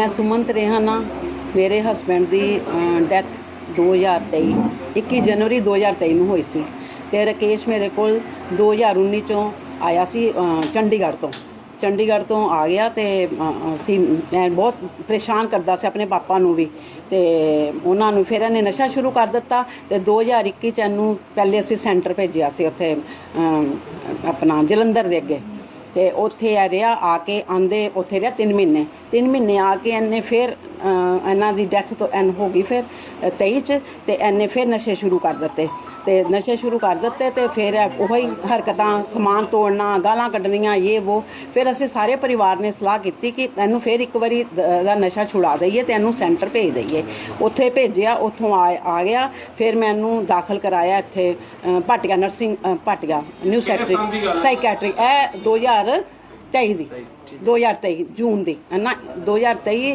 ਮੈਂ ਸੁਮੰਤ ਰੇਹਾਨਾ, ਮੇਰੇ ਹਸਬੰਡ ਦੀ ਡੈਥ 2023 21 ਜਨਵਰੀ 2023 ਨੂੰ ਹੋਈ ਸੀ ਤੇ ਰਕੇਸ਼ ਮੇਰੇ ਕੋਲ 2019 ਚੋਂ ਆਇਆ ਸੀ ਚੰਡੀਗੜ੍ਹ ਤੋਂ। ਚੰਡੀਗੜ੍ਹ ਤੋਂ ਆ ਗਿਆ ਤੇ ਅਸੀਂ, ਮੈਂ ਬਹੁਤ ਪਰੇਸ਼ਾਨ ਕਰਦਾ ਸੀ ਆਪਣੇ ਪਾਪਾ ਨੂੰ ਵੀ ਤੇ ਉਹਨਾਂ ਨੂੰ ਫਿਰ ਇਹਨੇ ਨਸ਼ਾ ਸ਼ੁਰੂ ਕਰ ਦਿੱਤਾ ਤੇ 2021 ਚ ਇਹਨੂੰ ਪਹਿਲੇ ਅਸੀਂ ਸੈਂਟਰ ਭੇਜਿਆ ਸੀ ਉੱਥੇ ਆਪਣਾ ਜਲੰਧਰ ਦੇ ਅੱਗੇ। ਤੇ ਉੱਥੇ ਇਹ ਰਿਹਾ ਆ ਕੇ ਆਂਦੇ ਉੱਥੇ ਰਿਹਾ 3 ਮਹੀਨੇ। 3 ਮਹੀਨੇ ਆ ਕੇ ਇਹਨੇ ਫਿਰ ਇਹਨਾਂ ਦੀ ਡੈਥ ਤੋਂ ਐਨ ਹੋ ਗਈ ਫਿਰ ਅ, 23 ਚ ਤੇ ਇਹਨੇ ਫਿਰ ਨਸ਼ੇ ਸ਼ੁਰੂ ਕਰ ਦਿੱਤੇ। ਤੇ ਨਸ਼ੇ ਸ਼ੁਰੂ ਕਰ ਦਿੱਤੇ ਤੇ ਫਿਰ ਉਹੀ ਹਰਕਤਾਂ ਸਮਾਨ ਤੋੜਨਾ ਗਾਲਾਂ ਕੱਢਣੀਆਂ ਇਹ ਉਹ ਫਿਰ ਅਸੀਂ ਸਾਰੇ ਪਰਿਵਾਰ ਨੇ ਸਲਾਹ ਕੀਤੀ ਕਿ ਇਹਨੂੰ ਫਿਰ ਇੱਕ ਵਾਰੀ ਦ- ਨਸ਼ਾ ਛੁਡਾ ਦਈਏ ਤੇ ਇਹਨੂੰ ਸੈਂਟਰ ਭੇਜ ਦਈਏ। ਉੱਥੇ ਭੇਜਿਆ ਉੱਥੋਂ ਆ ਆ ਗਿਆ। ਫਿਰ ਮੈਂ ਇਹਨੂੰ ਦਾਖਲ ਕਰਾਇਆ ਇੱਥੇ ਭਾਟੀਆ ਨਰਸਿੰਗ ਭਾਟੀਆ ਨਿਊ ਸੈਕਟਰੀ ਸਾਈਕੈਟਰੀ ਇਹ 2023 ਦੀ 2023 ਜੂਨ ਦੀ। ਹੈ ਨਾ 2023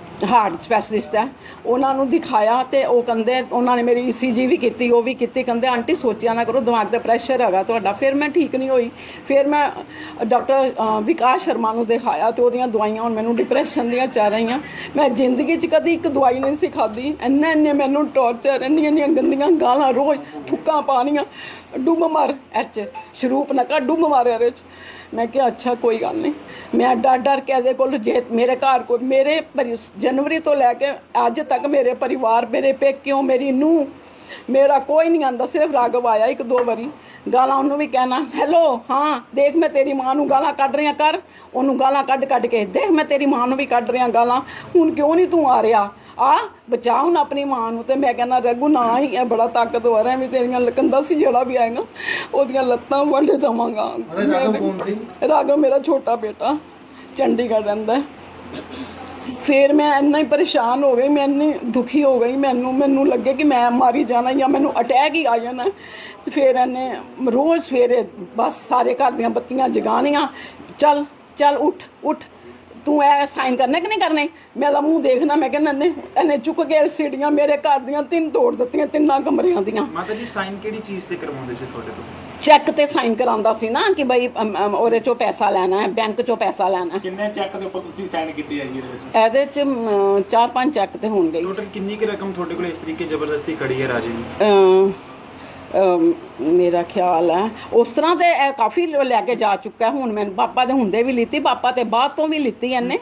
ਹਾਰਟ ਸਪੈਸ਼ਲਿਸਟ ਹੈ। ਉਹਨਾਂ ਨੂੰ ਦਿਖਾਇਆ ਤੇ ਉਹ ਕਹਿੰਦੇ, ਉਹਨਾਂ ਨੇ ਮੇਰੀ ਈਸੀਜੀ ਵੀ ਕੀਤੀ, ਉਹ ਵੀ ਕੀਤੀ, ਕਹਿੰਦੇ, ਆਂਟੀ, ਸੋਚਿਆ ਨਾ ਕਰੋ, ਦਿਮਾਗ ਦਾ ਪ੍ਰੈਸ਼ਰ ਹੈਗਾ ਤੁਹਾਡਾ। ਫਿਰ ਮੈਂ ਠੀਕ ਨਹੀਂ ਹੋਈ। ਫਿਰ ਮੈਂ ਡਾਕਟਰ ਵਿਕਾਸ ਸ਼ਰਮਾ ਨੂੰ ਦਿਖਾਇਆ ਤੇ ਉਹਦੀਆਂ ਦਵਾਈਆਂ ਹੁਣ ਮੈਨੂੰ ਡਿਪਰੈਸ਼ਨ ਦੀਆਂ ਚੱਲ ਰਹੀਆਂ। ਮੈਂ ਜ਼ਿੰਦਗੀ 'ਚ ਕਦੀ ਇੱਕ ਦਵਾਈ ਨਹੀਂ ਸਿਖਾਦੀ ਇੰਨੇ ਇੰਨੇ ਮੈਨੂੰ ਟੌਰਚਰ ਇੰਨੀਆਂ ਇੰਨੀਆਂ ਗੰਦੀਆਂ ਗਾਲਾਂ ਰੋਜ਼ ਥੁੱਕਾਂ ਪਾਣੀਆਂ ਡੁੱਬ ਮਾਰ, ਐਚ, ਸ਼ਰੂਪ ਨਾ ਕਾ ਡੁੱਬ ਮਾਰਿਆ ਇਹਦੇ 'ਚ। ਮੈਂ ਕਿਹਾ, ਅੱਛਾ, ਕੋਈ ਗੱਲ ਨਹੀਂ। ਮੈਂ ਡਰ ਡਰ ਕੇ ਇਹਦੇ ਕੋਲ ਜੇ, ਮੇਰੇ ਘਰ ਕੋਲ ਮੇਰੇ ਪਰਿ- ਜਨਵਰੀ ਤੋਂ ਲੈ ਕੇ ਅੱਜ ਤੱਕ ਮੇਰੇ ਪਰਿਵਾਰ ਮੇਰੇ ਪੇਕਿਓ ਮੇਰੀ ਨੂੰਹ ਮੇਰਾ ਕੋਈ ਨਹੀਂ ਆਂਦਾ ਸਿਰਫ ਰਾਘਵ ਆਇਆ ਇੱਕ ਦੋ ਵਾਰੀ। ਗਾਲਾਂ ਉਹਨੂੰ ਵੀ ਕਹਿਣਾ ਹੈਲੋ ਹਾਂ ਦੇਖ ਮੈਂ ਤੇਰੀ ਮਾਂ ਨੂੰ ਗਾਲਾਂ ਕੱਢ ਰਿਆਂ ਕਰ। ਉਹਨੂੰ ਗਾਲਾਂ ਕੱਢ ਕੱਢ ਕੇ ਦੇਖ ਮੈਂ ਤੇਰੀ ਮਾਂ ਨੂੰ ਵੀ ਕੱਢ ਰਿਆਂ ਗਾਲਾਂ ਹੁਣ ਕਿਉਂ ਨਹੀਂ ਤੂੰ ਆ ਰਿਹਾ? ਆ ਬਚਾ ਹੁਣ ਆਪਣੀ ਮਾਂ ਨੂੰ। ਤੇ ਮੈਂ ਕਹਿੰਦਾ ਰਘੂ ਨਾ ਹੀ ਇਹ ਬੜਾ ਤਾਕਤਵਰ ਹੈ ਵੀ ਤੇਰੀਆਂ ਲਕੰਦਾ ਸੀ ਜਿਹੜਾ ਵੀ ਆਏਗਾ ਉਹਦੀਆਂ ਲੱਤਾਂ ਵੱਢ ਸੀ? ਰਾਘਵ ਮੇਰਾ ਛੋਟਾ ਬੇਟਾ ਚੰਡੀਗੜ੍ਹ ਰਹਿੰਦਾ। ਹੈ ਫਿਰ ਮੈਂ ਇੰਨਾ ਹੀ ਪਰੇਸ਼ਾਨ ਹੋ ਗਈ, ਮੈਂ ਇੰਨੀ ਦੁਖੀ ਹੋ ਗਈ, ਮੈਨੂੰ ਮੈਨੂੰ ਲੱਗੇ ਕਿ ਮੈਂ ਮਾਰੀ ਜਾਣਾ ਜਾਂ ਮੈਨੂੰ ਅਟੈਕ ਹੀ ਆ ਜਾਣਾ। ਤੇ ਫਿਰ ਇਹਨੇ ਰੋਜ਼ ਸਵੇਰੇ ਬਸ ਸਾਰੇ ਘਰ ਦੀਆਂ ਬੱਤੀਆਂ ਜਗਾਣੀਆਂ ਚੱਲ ਚੱਲ ਉੱਠ ਉੱਠ। ਤੂੰ ਐ ਸਾਈਨ ਕਰਨੇ ਕਿ ਨਹੀਂ ਕਰਨੇ? ਮੈਂ ਤਾਂ ਮੂੰਹ ਦੇਖਣਾ ਮੈਂ ਕਹਿੰਦਾ ਨੇ ਇਹਨੇ ਚੁੱਕ ਕੇ ਸੀੜੀਆਂ ਮੇਰੇ ਘਰ ਦੀਆਂ ਤਿੰਨ ਤੋੜ ਦਿੱਤੀਆਂ ਤਿੰਨਾਂ ਕਮਰਿਆਂ ਦੀਆਂ। ਮਾਤਾ ਜੀ ਸਾਈਨ ਕਿਹੜੀ ਚੀਜ਼ ਤੇ ਕਰਵਾਉਂਦੇ ਸੀ ਤੁਹਾਡੇ ਤੋਂ? ਚੈੱਕ ਤੇ ਸਾਈਨ ਕਰਾਉਂਦਾ ਸੀ ਨਾ ਕਿ ਬਈ ਅਮ, ਅਮ, ਉਹਦੇ ਚੋਂ ਪੈਸਾ ਲੈਣਾ ਹੈ ਬੈਂਕ ਚੋਂ ਪੈਸਾ ਲੈਣਾ ਹੈ। ਕਿੰਨੇ ਚੈੱਕ ਦੇ ਉੱਪਰ ਤੁਸੀਂ ਸਾਈਨ ਕੀਤੀ ਹੈ ਜੀ ਇਹਦੇ ਵਿੱਚ? ਇਹਦੇ ਚ ਅਮ, ਚਾਰ ਪੰਜ ਚੈੱਕ ਤੇ ਹੋਣਗੇ ਹੀ। ਟੋਟਲ ਕਿੰਨੀ ਕੁ ਰਕਮ ਤੁਹਾਡੇ ਕੋਲ ਇਸ ਤਰੀਕੇ ਜ਼ਬਰਦਸਤੀ ਖੜੀ ਹੈ ਰਾਜੇ ਅਮ, ਅਮ, ਮੇਰਾ ਖਿਆਲ ਹੈ। ਉਸ ਤਰ੍ਹਾਂ ਤੇ ਇਹ ਕਾਫੀ ਲੈ ਕੇ ਜਾ ਚੁੱਕਾ। ਹੁਣ ਮੈਂ ਪਾਪਾ ਦੇ ਹੁੰਦੇ ਵੀ ਲਿੱਤੀ ਪਾਪਾ ਤੇ ਬਾਅਦ ਤੋਂ ਵੀ ਲਿੱਤੀ ਇਹਨੇ।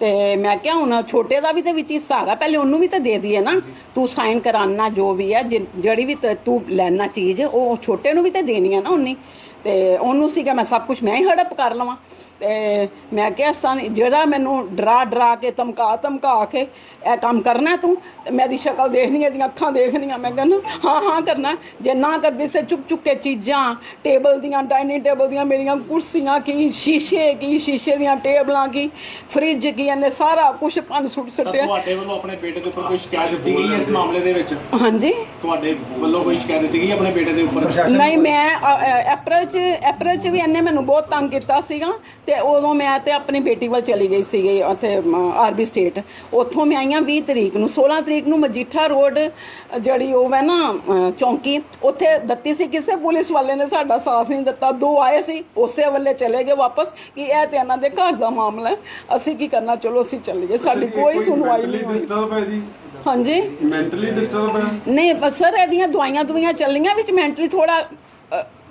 ਤੇ ਮੈਂ ਕਿਹਾ ਹੁਣ ਛੋਟੇ ਦਾ ਵੀ ਤੇ ਵਿੱਚ ਹਿੱਸਾ ਹੈਗਾ। ਪਹਿਲੇ ਉਹਨੂੰ ਵੀ ਤਾਂ ਦੇ ਦਈਏ ਨਾ। ਤੂੰ ਸਾਈਨ ਕਰਾਨਾ ਜੋ ਵੀ ਹੈ। ਜਿਹੜੀ ਵੀ ਤ- ਲੈਣਾ ਚੀਜ਼ ਉਹ ਛੋਟੇ ਨੂੰ ਵੀ ਤੇ ਦੇਣੀ ਹੈ ਨਾ ਉਨੀ ਤੇ ਉਹਨੂੰ ਸੀਗਾ ਮੈਂ ਸਭ ਕੁਝ ਮੈਂ ਹੀ ਹੜਪ ਕਰ ਲਵਾਂ। ਤੇ ਮੈਂ ਕਿਹਾ ਸਨ ਜਿਹੜਾ ਮੈਨੂੰ ਡਰਾ ਡਰਾ ਕੇ ਧਮਕਾ ਧਮਕਾ ਕੇ ਇਹ ਕੰਮ ਕਰਨਾ ਤੂੰ ਤੇ ਮੈਂ ਦੀ ਸ਼ਕਲ ਦੇਖਣੀ ਇਹਦੀਆਂ ਅੱਖਾਂ ਦੇਖਣੀਆਂ। ਮੈਂ ਕਹਿੰਦਾ ਹਾਂ ਹਾਂ ਕਰਨਾ। ਜੇ ਨਾ ਕਰਦੀ ਤੇ ਚੁੱਕ ਚੁੱਕ ਕੇ ਚੀਜ਼ਾਂ ਟੇਬਲ ਦੀਆਂ ਡਾਈਨਿੰਗ ਟੇਬਲ ਦੀਆਂ ਮੇਰੀਆਂ ਕੁਰਸੀਆਂ ਕੀ ਸ਼ੀਸ਼ੇ ਕੀ ਸ਼ੀਸ਼ੇ ਦੀਆਂ ਟੇਬਲਾਂ ਕੀ ਫ੍ਰਿਜ ਕੀ ਇਹਨੇ ਸਾਰਾ ਕੁਝ ਪੰਨ ਸੁੱਟ ਸੁੱਟਿਆ। ਤੁਹਾਡੇ ਵੱਲੋਂ ਆਪਣੇ ਬੇਟੇ ਦੇ ਉੱਪਰ ਕੋਈ ਸ਼ਿਕਾਇਤ ਦਿੱਤੀ ਗਈ ਹੈ ਇਸ ਮਾਮਲੇ ਦੇ ਵਿੱਚ? ਹਾਂਜੀ। ਤੁਹਾਡੇ ਵੱਲੋਂ ਕੋਈ ਸ਼ਿਕਾਇਤ ਦਿੱਤੀ ਗਈ ਆਪਣੇ ਬੇਟੇ ਦੇ ਉੱਪਰ? ਨਹੀਂ ਮੈਂ ਅਪ੍ਰੈਲ ਚ ਅਪ੍ਰੈਲ ਚ ਵੀ ਇਹਨੇ ਮੈਨੂੰ ਬਹੁਤ ਤੰਗ ਕੀਤਾ ਸੀਗਾ ਤੇ ਉਦੋਂ ਮੈਂ ਤੇ ਆਪਣੀ ਬੇਟੀ ਵੱਲ ਚਲੀ ਗਈ ਸੀਗੀ ਉੱਥੇ ਆਰਬੀ ਸਟੇਟ ਉੱਥੋਂ ਮੈਂ ਆਈਆਂ 20 ਤਰੀਕ ਨੂੰ 16 ਤਰੀਕ ਨੂੰ ਮਜੀਠਾ ਰੋਡ ਜਿਹੜੀ ਉਹ ਹੈ ਨਾ ਚੌਂਕੀ ਉੱਥੇ ਦਿੱਤੀ ਸੀ ਕਿਸੇ ਪੁਲਿਸ ਵਾਲੇ ਨੇ ਸਾਡਾ ਸਾਥ ਨਹੀਂ ਦਿੱਤਾ। ਦੋ ਆਏ ਸੀ ਉਸੇ ਵੇਲੇ ਚਲੇ ਗਏ ਵਾਪਸ ਕਿ ਇਹ ਤੇ ਇਹਨਾਂ ਦੇ ਘਰ ਦਾ ਮਾਮਲਾ ਹੈ। ਅਸੀਂ ਕੀ ਕਰਨਾ? ਚਲੋ ਅਸੀਂ ਚੱਲੀਏ। ਸਾਡੀ ਕੋਈ ਸੁਣਵਾਈ ਨਹੀਂ ਹੋਈ। ਡਿਸਟਰਬ ਹੈ ਜੀ? ਹਾਂਜੀ? ਮੈਂਟਲੀ ਡਿਸਟਰਬ ਹੈ? ਨਹੀਂ ਸਰ ਇਹਦੀਆਂ ਦਵਾਈਆਂ ਦਵਾਈਆਂ ਚੱਲੀਆਂ ਵਿੱਚ ਮੈਂਟਲੀ ਥੋੜਾ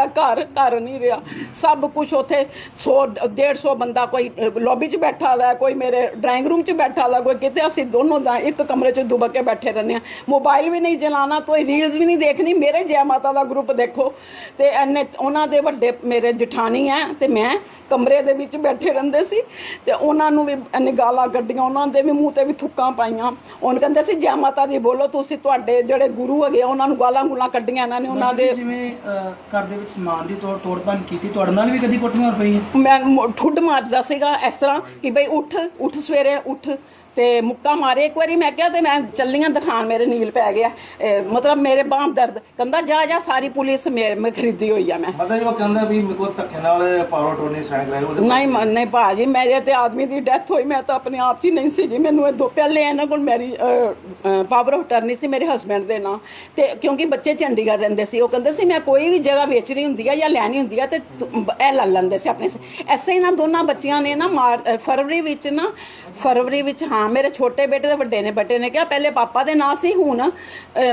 ਘਰ ਘਰ ਨਹੀਂ ਰਿਹਾ। ਸਭ ਕੁਝ ਉੱਥੇ 100 150 ਬੰਦਾ ਕੋਈ ਲੌਬੀ 'ਚ ਬੈਠਾ ਦਾ ਕੋਈ ਮੇਰੇ ਡਰਾਇੰਗ ਰੂਮ 'ਚ ਬੈਠਾ ਦਾ ਕੋਈ ਕਿਤੇ ਅਸੀਂ ਦੋਨੋਂ ਦਾ ਇੱਕ ਕਮਰੇ 'ਚ ਦੁਬਕ ਕੇ ਬੈਠੇ ਰਹਿੰਦੇ ਆ ਮੋਬਾਈਲ ਵੀ ਨਹੀਂ ਚਲਾਉਣਾ ਕੋਈ ਰੀਲਸ ਵੀ ਨਹੀਂ ਦੇਖਣੀ। ਮੇਰੇ ਜੈ ਮਾਤਾ ਦਾ ਗਰੁੱਪ ਦੇਖੋ। ਤੇ ਐਨੇ ਉਹਨਾਂ ਦੇ ਵੱਡੇ ਮੇਰੇ ਜਠਾਣੀ ਹੈ ਤੇ ਮੈਂ ਕਮਰੇ ਦੇ ਵਿੱਚ ਬੈਠੇ ਰਹਿੰਦੇ ਸੀ। ਤੇ ਉਹਨਾਂ ਨੂੰ ਵੀ ਐਨੇ ਗਾਲਾਂ ਕੱਢੀਆਂ ਉਹਨਾਂ ਦੇ ਵੀ ਮੂੰਹ ਤੇ ਵੀ ਥੁੱਕਾਂ ਪਾਈਆਂ। ਉਹਨ ਕਹਿੰਦੇ ਸੀ ਜੈ ਮਾਤਾ ਦੀ ਬੋਲੋ ਤੁਸੀਂ ਤੁਹਾਡੇ ਜਿਹੜੇ ਗੁਰੂ ਹੈਗੇ ਆ, ਉਹਨਾਂ ਨੂੰ ਗਾਲਾਂ ਗੁਲਾਂ ਕੱਢੀਆਂ ਇਹਨਾਂ ਨੇ ਉਹਨਾਂ ਦੇ ਜਿਵੇਂ ਅਹ, ਘਰ ਦੇ ਵਿੱਚ ਸਮਾਨ ਦੀ ਤੋੜ ਤੋੜਪਨ ਕੀਤੀ, ਤੁਹਾਡੇ ਨਾਲ ਵੀ ਕਦੀ ਕੁੱਟਮਾਰ ਪਈ ਹੈ? ਮੈਂ ਮ- ਠੁੱਡ ਮਾਰਦਾ ਸੀਗਾ ਇਸ ਤਰ੍ਹਾਂ ਕਿ ਬਈ ਉੱਠ ਉੱਠ ਸਵੇਰੇ, ਉੱਠ। ਤੇ ਮੁੱਕਾ ਮਾਰੇ। ਇੱਕ ਵਾਰੀ ਮੈਂ ਕਿਹਾ ਤੇ ਮੈਂ ਚੱਲੀਆਂ ਦਿਖਾਣ ਮੇਰੇ ਨੀਲ ਪੈ ਗਿਆ। ਮਤਲਬ ਮੇਰੇ ਬਾਂਹ ਦਰਦ। ਕਹਿੰਦਾ ਜਾ ਜਾ ਸਾਰੀ ਪੁਲਿਸ ਮੇਰੇ ਮੈਂ ਖਰੀਦੀ ਹੋਈ ਆ ਮੈਂ। ਮਤਲਬ ਉਹ ਕਹਿੰਦਾ ਵੀ ਮੇਰੇ ਕੋਲ ਧੱਕੇ ਨਾਲ ਪਾਵਰ ਟੋਨੀ ਸਾਈਨ ਉਹਦੇ ਨਹੀਂ ਨਹੀਂ ਭਾਜੀ ਮੇਰੇ ਤੇ ਆਦਮੀ ਦੀ ਡੈਥ ਹੋਈ ਮੈਂ ਤਾਂ ਆਪਣੇ ਆਪ 'ਚ ਹੀ ਨਹੀਂ ਸੀਗੀ। ਮੈਨੂੰ ਇਹ ਦੋ ਪਹਿਲੇ ਇਹਨਾਂ ਕੋਲ ਮੇਰੀ ਪਾਵਰ ਆਫ ਟਰਨੀ ਸੀ ਮੇਰੇ ਹਸਬੰਡ ਦੇ ਨਾਂ। ਤੇ ਕਿਉਂਕਿ ਬੱਚੇ ਚੰਡੀਗੜ੍ਹ ਰਹਿੰਦੇ ਸੀ ਉਹ ਕਹਿੰਦੇ ਸੀ ਮੈਂ ਕੋਈ ਵੀ ਜਗ੍ਹਾ ਵੇਚਣੀ ਹੁੰਦੀ ਆ ਜਾਂ ਲੈਣੀ ਹੁੰਦੀ ਆ ਤੇ ਇਹ ਲੈ ਲੈਂਦੇ ਸੀ ਆਪਣੇ ਐਸੇ ਹੀ ਨਾ ਦੋਨਾਂ ਬੱਚਿਆਂ ਨੇ ਨਾ ਫਰਵਰੀ ਵਿੱਚ ਨਾ ਫਰਵਰੀ ਵਿੱਚ ਹਾਂ ਮੇਰੇ ਛੋਟੇ ਬੇਟੇ ਦੇ ਵੱਡੇ ਨੇ ਬੇਟੇ ਨੇ ਕਿਹਾ ਪਹਿਲੇ ਪਾਪਾ ਦੇ ਨਾਂ ਸੀ ਹੁਣ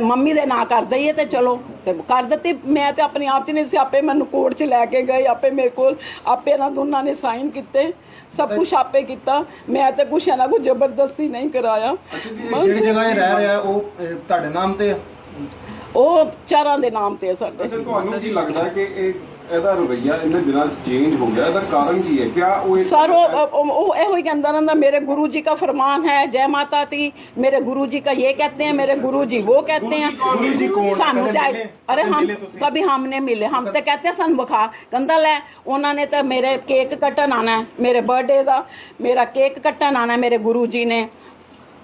ਮੰਮੀ ਦੇ ਨਾਂ ਕਰ ਦਈਏ ਤੇ ਚਲੋ ਤੇ ਕਰ ਦਿੱਤੀ। ਮੈਂ ਤੇ ਆਪਣੇ ਆਪ 'ਚ ਨਹੀਂ ਸੀ ਆਪੇ ਮੈਨੂੰ ਕੋਰਟ 'ਚ ਲੈ ਕੇ ਗਏ ਆਪੇ ਮੇਰੇ ਕੋਲ ਆਪੇ ਇਹਨਾਂ ਦੋਨਾਂ ਨੇ ਸਾਈਨ ਕੀਤੇ ਸਭ ਕੁਝ ਆਪੇ ਕੀਤਾ। ਮੈਂ ਤੇ ਕੁਛ ਇਹਨਾਂ ਕੋ ਜ਼ਬਰਦਸਤੀ ਨਹੀਂ ਕਰਾਇਆ। ਬਸ। ਜਿਹੜੀ ਜਗ੍ਹਾ ਇਹ ਰਹਿ ਰਿਹਾ ਉਹ ਅਹ, ਤੁਹਾਡੇ ਨਾਮ ਤੇ ਆ? ਉਹ ਚਾਰਾਂ ਦੇ ਨਾਮ ਤੇ ਆ ਸਾਡੇ। ਅੱਛਾ ਤੁਹਾਨੂੰ ਕੀ ਲੱਗਦਾ ਕਿ ਇਹ ਇਹਦਾ ਰਵਈਆ ਇਹਨਾਂ ਦਿਨਾਂ 'ਚ ਚੇਂਜ ਹੋ ਗਿਆ ਇਹਦਾ ਕਾਰਨ ਕੀ ਹੈ? ਕਿਆ ਉਹ ਮੇਰੇ ਗੁਰੂ ਜੀ ਦਾ ਫਰਮਾਨ ਹੈ ਜੈ ਮਾਤਾ ਦੀ ਮੇਰੇ ਗੁਰੂ ਜੀ ਦਾ ਇਹ ਕਹਤੇ ਹੈ ਮੇਰੇ ਗੁਰੂ ਜੀ ਉਹ ਕਹਤੇ ਹੈ ਸਾਨੂੰ ਚਾਹੇ ਅਰੇ ਹਮ ਮਿਲੇ ਹਮਨੇ ਮਿਲੇ। ਹਮ ਤੇ ਕਹਤੇ ਸਾਨੂੰ ਵਿਖਾ। ਕਹਿੰਦਾ ਲੈ ਉਹਨਾਂ ਨੇ ਤਾਂ ਮੇਰੇ ਕੇਕ ਕੱਟਣ ਆਣਾ ਹੈ ਮੇਰੇ ਬਰਥਡੇ ਦਾ। ਮੇਰਾ ਕੇਕ ਕੱਟਣ ਆਣਾ ਮੇਰੇ ਗੁਰੂ ਜੀ ਨੇ।